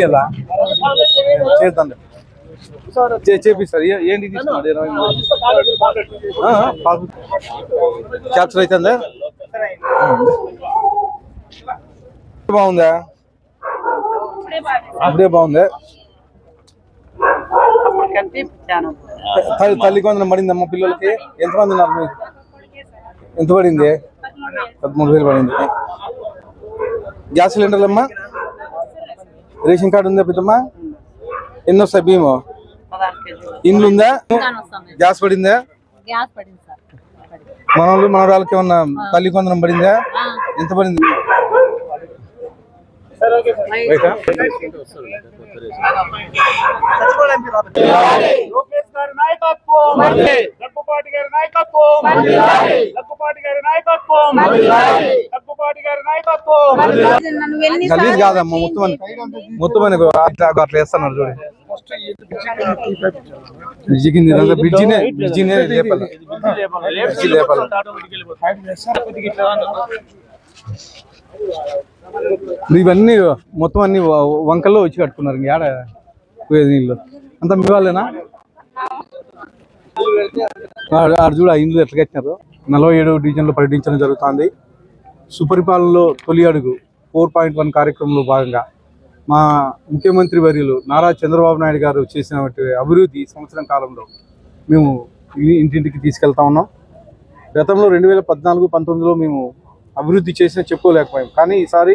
చేద్దాం. చేపిస్తారు. ఏంటి తీసుకున్నారు? ఇరవై మూడు. క్యాప్చర్ అవుతుందా? బాగుందా? అప్పుడే బాగుందా? తల్లి తల్లి కొందరు పడిందమ్మ పిల్లలకి? ఎంతమంది ఉన్నారు మీకు ఎంత పడింది? పదమూడు వేలు పడింది. గ్యాస్ సిలిండర్లు అమ్మా రేషన్ కార్డు ఉందా పెద్దమ్మా? ఎన్ని వస్తాయి భీమో? ఇండ్లు ఉందా? గ్యాస్ పడిందా? గ్యాస్ పడింది సార్. పడింది. మనోళ్ళు మనవరాలకి ఏమన్నా తల్లి కొందరం పడిందా? ఎంత పడింది? రైటా? లోకేష్ గారి నాయకత్వం. దగ్గుపాటి గారి నాయకత్వం దగ్గుపాటి గారి నాయకత్వం. గలీజ్ కాదమ్మా మొత్తం మొత్తం అని అట్లా అట్లా వేస్తున్నారు చూడండి బ్రిడ్జికి బ్రిడ్జినే బ్రిడ్జినే లేపాలి. బ్రిడ్జి లేపాలి. ఇవన్నీ మొత్తం అన్ని వంకల్లో వచ్చి కట్టుకున్నారు ఇంక ఏడ పోయేది నీళ్ళు? అంతా మీ వాళ్ళేనా? చూడు ఆ ఇండ్లు ఎట్లా కట్టినారు? నలభై ఏడు డివిజన్లో పర్యటించడం జరుగుతుంది. సుపరిపాలనలో తొలి అడుగు ఫోర్ పాయింట్ వన్ కార్యక్రమంలో భాగంగా మా ముఖ్యమంత్రి వర్యులు నారా చంద్రబాబు నాయుడు గారు చేసినటువంటి అభివృద్ధి సంవత్సరం కాలంలో మేము ఇంటింటికి తీసుకెళ్తా ఉన్నాం. గతంలో రెండు వేల పద్నాలుగు పంతొమ్మిదిలో మేము అభివృద్ధి చేసిన చెప్పుకోలేకపోయాం. కానీ ఈసారి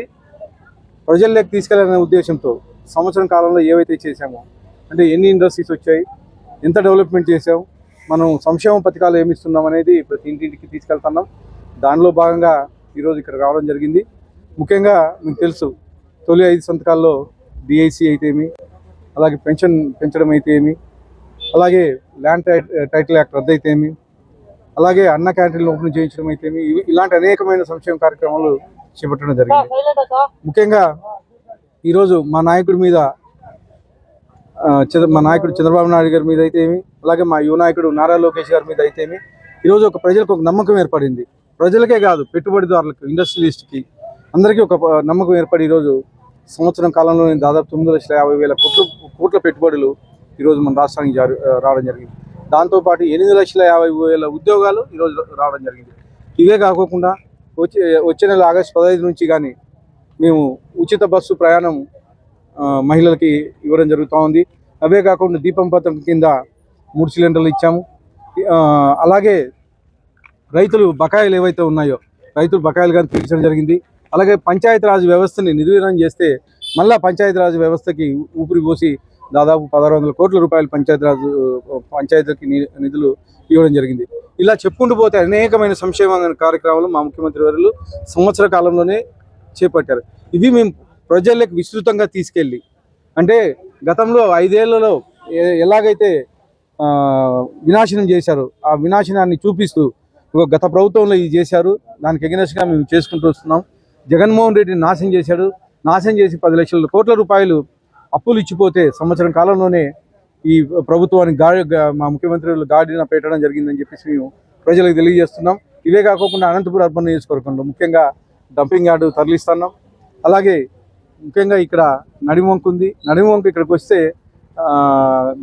ప్రజల్లోకి తీసుకెళ్ళాలనే ఉద్దేశంతో సంవత్సరం కాలంలో ఏవైతే చేశామో అంటే ఎన్ని ఇండస్ట్రీస్ వచ్చాయి ఎంత డెవలప్మెంట్ చేసాం మనం సంక్షేమ పథకాలు ఏమిస్తున్నాం అనేది ప్రతి ఇంటింటికి తీసుకెళ్తున్నాం దానిలో భాగంగా ఈరోజు ఇక్కడ రావడం జరిగింది. ముఖ్యంగా మీకు తెలుసు తొలి ఐదు సంతకాల్లో డిఐసి అయితే ఏమి అలాగే పెన్షన్ పెంచడం అయితే ఏమి అలాగే ల్యాండ్ టై టైటిల్ యాక్ట్ రద్దు అయితే ఏమి అలాగే అన్న క్యాంటీన్లు ఓపెన్ చేయించడం అయితే ఏమి ఇవి- ఇలాంటి అనేకమైన సంక్షేమ కార్యక్రమాలు చేపట్టడం జరిగింది. ముఖ్యంగా ఈరోజు మా నాయకుడి మీద చంద్ర మా నాయకుడు చంద్రబాబు నాయుడు గారి మీద అయితే ఏమి అలాగే మా యువ నాయకుడు నారా లోకేష్ గారి మీద అయితే ఏమి ఈరోజు ఒక ప్రజలకు ఒక నమ్మకం ఏర్పడింది. ప్రజలకే కాదు పెట్టుబడిదారులకు ఇండస్ట్రియలిస్ట్కి అందరికీ ఒక నమ్మకం ఏర్పడి ఈరోజు సంవత్సరం కాలంలో దాదాపు తొమ్మిది లక్షల యాభై వేల కోట్ల కోట్ల పెట్టుబడులు ఈరోజు మన రాష్ట్రానికి జారి రావడం జరిగింది. దాంతోపాటు ఎనిమిది లక్షల యాభై వేల ఉద్యోగాలు ఈరోజు రావడం జరిగింది. ఇవే కాకోకుండా వచ్చే వచ్చే నెల ఆగస్టు పదహైదు నుంచి కానీ మేము ఉచిత బస్సు ప్రయాణం మహిళలకి ఇవ్వడం జరుగుతూ ఉంది. అవే కాకుండా దీపం పథకం కింద మూడు సిలిండర్లు ఇచ్చాము. అలాగే రైతులు బకాయిలు ఏవైతే ఉన్నాయో రైతులు బకాయిలు కానీ తీర్చడం జరిగింది. అలాగే పంచాయతీరాజ్ వ్యవస్థని నిర్వీర్యం చేస్తే మళ్ళా పంచాయతీరాజ్ వ్యవస్థకి ఊపిరి పోసి దాదాపు పదహారు వందల కోట్ల రూపాయలు పంచాయతీరాజ్ పంచాయతీకి నిధులు ఇవ్వడం జరిగింది. ఇలా చెప్పుకుంటూ పోతే అనేకమైన సంక్షేమ కార్యక్రమాలు మా ముఖ్యమంత్రి వారు సంవత్సర కాలంలోనే చేపట్టారు. ఇవి మేము ప్రజలకు విస్తృతంగా తీసుకెళ్ళి అంటే గతంలో ఐదేళ్ళలో ఏ- ఎలాగైతే వినాశనం చేశారు ఆ వినాశనాన్ని చూపిస్తూ గత ప్రభుత్వంలో ఇది చేశారు. దానికి ఎగనెస్ట్గా మేము చేసుకుంటూ వస్తున్నాం. జగన్మోహన్ రెడ్డిని నాశనం చేశాడు. నాశనం చేసి పది లక్షల కోట్ల రూపాయలు అప్పులు ఇచ్చిపోతే సంవత్సరం కాలంలోనే ఈ ప్రభుత్వానికి గాడి మా ముఖ్యమంత్రులు గాడిన పెట్టడం జరిగిందని చెప్పేసి మేము ప్రజలకు తెలియజేస్తున్నాం. ఇవే కాకుండా అనంతపురం అర్బన్ నియోజకవర్గంలో ముఖ్యంగా డంపింగ్ యార్డు తరలిస్తున్నాం. అలాగే ముఖ్యంగా ఇక్కడ నడివంక ఉంది నడివంక ఇక్కడికి వస్తే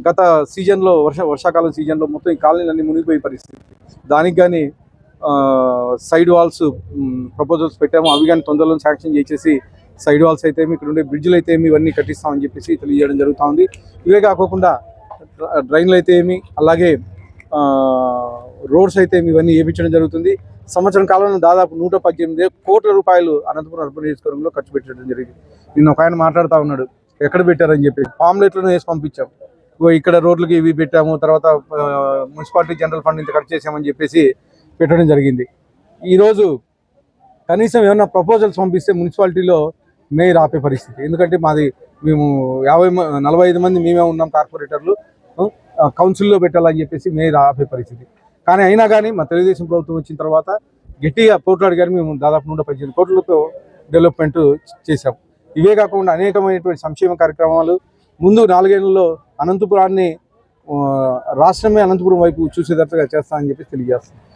గత సీజన్లో వర్ష వర్షాకాలం సీజన్లో మొత్తం ఈ కాలనీలన్నీ మునిగిపోయే పరిస్థితి. దానికి కానీ సైడ్ వాల్స్ ప్రపోజల్స్ పెట్టాము. అవి కానీ తొందరలో శాంక్షన్ చేసేసి సైడ్ వాల్స్ అయితే ఏమి, ఇక్కడ ఉండే బ్రిడ్జ్లు అయితే ఏమి ఇవన్నీ కట్టిస్తామని చెప్పేసి తెలియజేయడం జరుగుతూ ఉంది ఇవే కాకుండా డ్రైన్లు అయితే ఏమి అలాగే రోడ్స్ అయితే ఇవన్నీ వేయించడం జరుగుతుంది. సంవత్సరం కాలంలో దాదాపు నూట పద్దెనిమిది కోట్ల రూపాయలు అనంతపురం అర్బన్ నియోజకవర్గంలో ఖర్చు పెట్టడం జరిగింది. నిన్న ఒక ఆయన మాట్లాడుతూ ఉన్నాడు. ఎక్కడ పెట్టారని చెప్పి పాంప్లెట్లను వేసి పంపించాం. ఇక్కడ రోడ్లకి ఇవి పెట్టాము తర్వాత మున్సిపాలిటీ జనరల్ ఫండ్ ఇంత కట్ చేసామని చెప్పేసి పెట్టడం జరిగింది. ఈరోజు కనీసం ఏమైనా ప్రపోజల్స్ పంపిస్తే మున్సిపాలిటీలో మేయర్ ఆపే పరిస్థితి. ఎందుకంటే మాది మేము యాభై నలభై ఐదు మంది మేమే ఉన్నాం కార్పొరేటర్లు కౌన్సిల్లో పెట్టాలని చెప్పేసి మేయర్ ఆపే పరిస్థితి. కానీ అయినా కానీ మా తెలుగుదేశం ప్రభుత్వం వచ్చిన తర్వాత గట్టిగా పోట్లాడి గారు మేము దాదాపు నూట పద్దెనిమిది కోట్లతో డెవలప్మెంట్ చేశాం. ఇవే కాకుండా అనేకమైనటువంటి సంక్షేమ కార్యక్రమాలు. ముందు నాలుగేళ్ళలో అనంతపురాన్ని రాష్ట్రమే అనంతపురం వైపు చూసేటట్టుగా చేస్తానని చెప్పి తెలియజేస్తాను